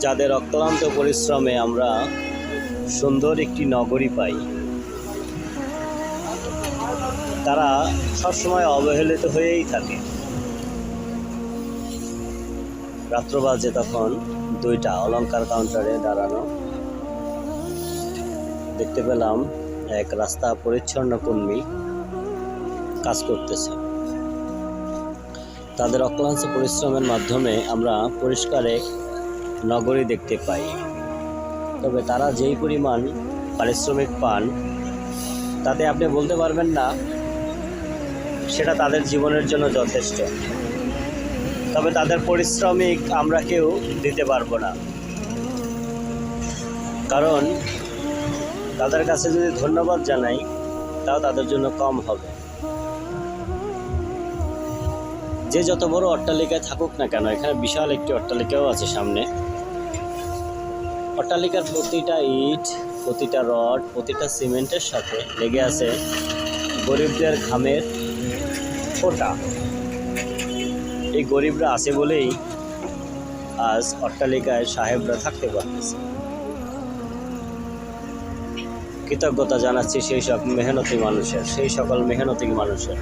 যাদের অক্লান্ত পরিশ্রমে আমরা সুন্দর একটি নগরী পাই। তারা সবসময় অবহেলিত হয়েই থাকে। রাত্র বাজে তখন দুইটা অলংকার কাউন্টারে দাঁড়ানো। দেখতে পেলাম এক রাস্তা পরিচ্ছন্ন কর্মী কাজ করতেছে। তাদের অক্লান্ত পরিশ্রমের মাধ্যমে আমরা পরিষ্কার নগরী দেখতে পাই। তবে তারা যেই পরিমাণ পারিশ্রমিক পান, তাতে আপনি বলতে পারবেন না, সেটা তাদের জীবনের জন্য যথেষ্ট। তবে তাদের পরিশ্রমিক আমরা কেউ দিতে পারব না। কারণ তাদের কাছে যদি ধন্যবাদ জানাই, তাও তাদের জন্য কম হবে। যে যত বড় অট্টালিকায় থাকুক না কেন, এখানে বিশাল একটি অট্টালিকাও আছে সামনে। অট্টালিকার প্রতিটা ইট, প্রতিটা রড, প্রতিটা সিমেন্টের সাথে লেগে আছে গরিবদের ঘামের ফোঁটা। এই গরিবরা আছে বলেই আজ অট্টালিকায় সাহেবরা থাকতে পারতেছে। কৃতজ্ঞতা জানাচ্ছি সেই সব মেহনতি মানুষের, সেই সকল মেহনতি মানুষের।